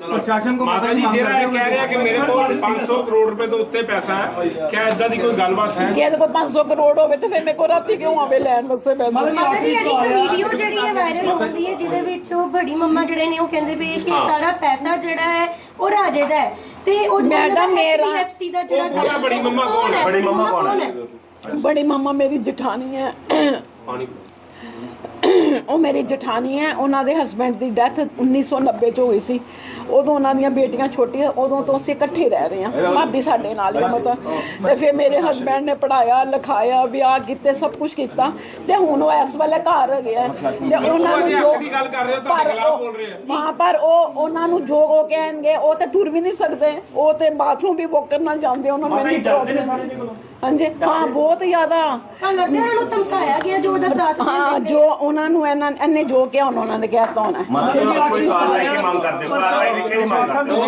ਪ੍ਰਸ਼ਾਸਨ ਕੋ ਮਾਤਾ ਜੀ ਜਿਹੜਾ ਇਹ ਕਹਿ ਰਿਹਾ ਕਿ ਮੇਰੇ ਕੋਲ 500 ਕਰੋੜ ਰੁਪਏ ਤੋਂ ਉੱਤੇ ਪੈਸਾ ਹੈ ਕਿਆ ਇਦਾਂ ਦੀ ਕੋਈ ਗੱਲਬਾਤ ਹੈ? ਜੇ ਇਹਦੇ ਕੋਲ 500 ਕਰੋੜ ਹੋਵੇ ਤੇ ਫਿਰ ਮੇਰੇ ਕੋਲ ਰਾਤੀ ਕਿਉਂ ਆਵੇ ਲੈਣ ਵਾਸਤੇ ਪੈਸੇ? ਮਾਤਾ ਜੀ ਇੱਕ ਵੀਡੀਓ ਜਿਹੜੀ ਹੈ ਵਾਇਰਲ ਹੁੰਦੀ ਹੈ ਜਿਹਦੇ ਵਿੱਚ ਉਹ ਬੜੀ ਮੰਮਾ ਜਿਹੜੇ ਨੇ ਉਹ ਕਹਿੰਦੇ ਵੀ ਕਿ ਸਾਰਾ ਪੈਸਾ ਜਿਹੜਾ ਹੈ ਉਹ ਰਾਜੇ ਦਾ ਹੈ। ਤੇ ਉਹ ਮੈਡਮ, ਮੇਰਾ- HDFC ਦਾ ਜਿਹੜਾ? ਬੜੀ ਮੰਮਾ ਕੌਣ ਹੈ? ਬੜੀ ਮੰਮਾ ਕੌਣ ਹੈ? ਬੜੀ ਮਾਮਾ ਮੇਰੀ ਜਠਾਣੀ ਹੈ। ਪਾਣੀ ਉਹ ਮੇਰੀ ਜਠਾਣੀ ਹੈ ਉਹਨਾਂ ਦੇ ਹਸਬੰਡ ਦੀ ਡੈਥ 1990 ਚ ਹੋਈ ਸੀ। ਉਦੋਂ ਉਹਨਾਂ ਦੀਆਂ ਬੇਟੀਆਂ ਛੋਟੀਆਂ ਉਦੋਂ ਤੋਂ ਅਸੀਂ ਇਕੱਠੇ ਰਹਿ ਰਹੇ ਹਾਂ। ਭਾਬੀ ਸਾਡੇ ਨਾਲ ਹੀ ਮਤਲਬ। ਤੇ ਫਿਰ ਮੇਰੇ ਹਸਬੰਡ ਨੇ ਪੜਾਇਆ ਲਿਖਾਇਆ ਵਿਆਹ ਕੀਤੇ ਸਭ ਕੁਝ ਕੀਤਾ। ਤੇ ਹੁਣ ਉਹ ਇਸ ਵੇਲੇ ਘਰ ਹੈਗੇ ਆ। ਤੇ ਉਹਨਾਂ ਨੂੰ ਜੋ ਦੀ ਗੱਲ ਕਰ ਰਹੇ ਹੋ, ਤੁਹਾਡੇ ਖਿਲਾਫ਼ ਬੋਲ ਰਹੇ ਆ। ਹਾਂ ਪਰ ਉਹ ਉਹਨਾਂ ਨੂੰ ਜੋ ਉਹ ਕਹਿਣਗੇ ਉਹ ਤੇ ਤੁਰ ਵੀ ਨਹੀਂ ਸਕਦੇ। ਉਹ ਤੇ ਬਾਥਰੂਮ ਵੀ ਵੋਕਰ ਨਾਲ ਜਾਂਦੇ ਉਹਨਾਂ ਨੂੰ ਨਹੀਂ ਹਾਂਜੀ। ਹਾਂ ਬਹੁਤ ਜ਼ਿਆਦਾ। ਤਾਂ ਲੱਗਦਾ ਉਹਨਾਂ ਧਮਕਾਇਆ ਗਿਆ ਜੋ ਉਹਦਾ ਸਾਥ ਹਾਂ ਜੋ ਉਹਨਾਂ ਨੂੰ ਇਹਨਾਂ ਇਹਨੇ ਜੋ ਕਿਹਾ ਹੁਣ ਉਹਨਾਂ ਨੇ ਕਹਿਤਾ ਹੋਣਾ ਕੋਈ ਕਾਰਵਾਈ ਕੀ ਮੰਗ ਕਰਦੇ ਹੋ। ਕਾਰਵਾਈ ਦੀ ਕਿਹੜੀ ਮੰਗ ਕਰਦੇ ਹੋ?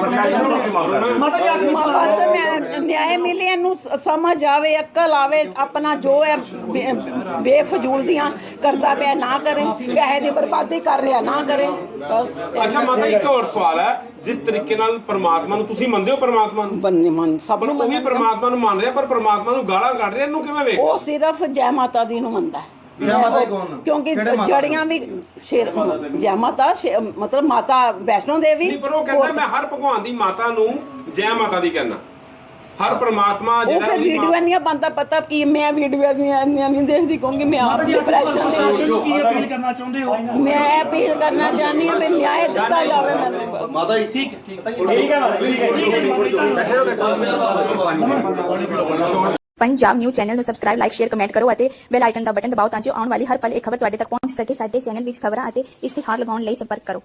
ਪ੍ਰਸ਼ਾਸਨ ਨੂੰ ਕੀ ਮੰਗ ਕਰਦੇ ਹੋ? ਮਾਤਾ ਜੀ ਆਖਰੀ ਸਵਾਲ ਬਸ ਮੈਂ ਨਿਆਂ ਮਿਲੇ ਇਹਨੂੰ ਸ- ਸਮਝ ਆਵੇ ਅਕਲ ਆਵੇ ਆਪਣਾ ਜੋ ਹੈ ਬੇ- ਬੇਫਜ਼ੂਲ ਦੀਆਂ ਕਰਦਾ ਪਿਆ ਨਾ ਕਰੇ। ਪੈਸੇ ਦੀ ਬਰਬਾਦੀ ਕਰ ਰਿਹਾ ਨਾ ਕਰੇ। ਬਸ ਅੱਛਾ ਮਾਤਾ ਇੱਕ ਹੋਰ ਸਵਾਲ ਹੈ। ਜਿਸ ਤਰੀਕੇ ਨਾਲ ਪਰਮਾਤਮਾ ਨੂੰ ਤੁਸੀਂ ਮੰਨਦੇ ਹੋ ਪਰਮਾਤਮਾ ਨੂੰ? ਬੰਨੇ ਮਨ ਸਭ ਪਰ ਨੂੰ ਉਹ ਵੀ ਮੰਨਦੇ। ਪਰਮਾਤਮਾ ਨੂੰ ਮੰਨ ਰਿਹਾ ਪਰ ਪਰਮਾਤਮਾ ਨੂੰ ਗਾਲਾਂ ਕੱਢ ਰਿਹਾ ਇਹਨੂੰ ਕਿਵੇਂ ਵੇਖ ਉਹ ਸਿਰਫ ਜੈ ਮਾਤਾ ਦੀ ਨੂੰ ਮੰਨਦਾ ਹੈ। ਜੈ ਮਾਤਾ ਦੀ ਕੌਣ? ਕਿਉਂਕਿ ਕਿਹੜੇ ਮਾਤਾ ਜੜੀਆਂ ਵੀ ਸ਼ੇਰ ਜੈ ਮਾਤਾ ਸ਼ੇ- ਮਤਲਬ ਮਾਤਾ ਵੈਸ਼ਨੋ ਦੇਵੀ ਨਹੀਂ ਪਰ ਉਹ ਕਹਿੰਦਾ ਹੋਰ- ਮੈਂ ਹਰ ਭਗਵਾਨ ਦੀ ਮਾਤਾ ਨੂੰ ਜੈ ਮਾਤਾ ਦੀ ਕਹਿਣਾ ਹਰ ਪਰਮਾਤਮਾ ਉਹ ਜਿਹੜਾ ਫਿਰ ਉਹਦੀ ਵੀਡੀਓ ਮਾਂ- ਨਹੀਂ ਬੰਦਾ ਪਤਾ ਕੀ ਮੈਂ ਵੀਡੀਓ ਦੀਆਂ ਇੰਨੀਆਂ ਨਹੀਂ ਦੇਖਦੀ ਕਿਉਂਕਿ ਮੈਂ ਆਪ ਡਿਪਰੈਸ਼ਨ ਪ੍ਰਸ਼ਾਸਨ ਦੇ ਨੂੰ ਕੀ ਅਪੀਲ ਕਰਨਾ ਚਾਹੁੰਦੇ ਹੋ? ਮੈਂ ਅਪੀਲ ਕਰਨਾ ਚਾਹੁੰਦੀ ਹਾਂ ਵੀ ਨਿਆਂ ਦਿੱਤਾ ਜਾਵੇ ਮੈਨੂੰ ਬਸ। ਮਾਤਾ ਜੀ ਠੀਕ ਹੈ ਠੀਕ ਹੈ। ਠੀਕ ਹੈ ਮਾਤਾ ਜੀ ਠੀਕ ਹੈ ਠੀਕ ਹੈ। ਮਾਤਾ ਜੀ ਪੰਜਾਬ ਨਿਊ ਚੈਨਲ ਨੂੰ ਸਬਸਕ੍ਰਾਈਬ ਲਾਈਕ ਸ਼ੇਅਰ ਕਮੈਂਟ ਕਰੋ ਅਤੇ ਬੈਲ ਆਈਕਨ ਦਾ ਬਟਨ ਦਬਾਓ ਤਾਂ ਜੋ ਆਉਣ ਵਾਲੀ ਹਰ ਪਲ ਇੱਕ ਖਬਰ ਤੁਹਾਡੇ ਤੱਕ ਪਹੁੰਚ ਸਕੇ। ਸਾਡੇ ਚੈਨਲ ਵਿੱਚ ਖਬਰਾਂ ਅਤੇ ਇਸ਼ਤਿਹਾਰ ਲਗਾਉਣ ਲਈ ਸੰਪਰਕ ਕਰੋ।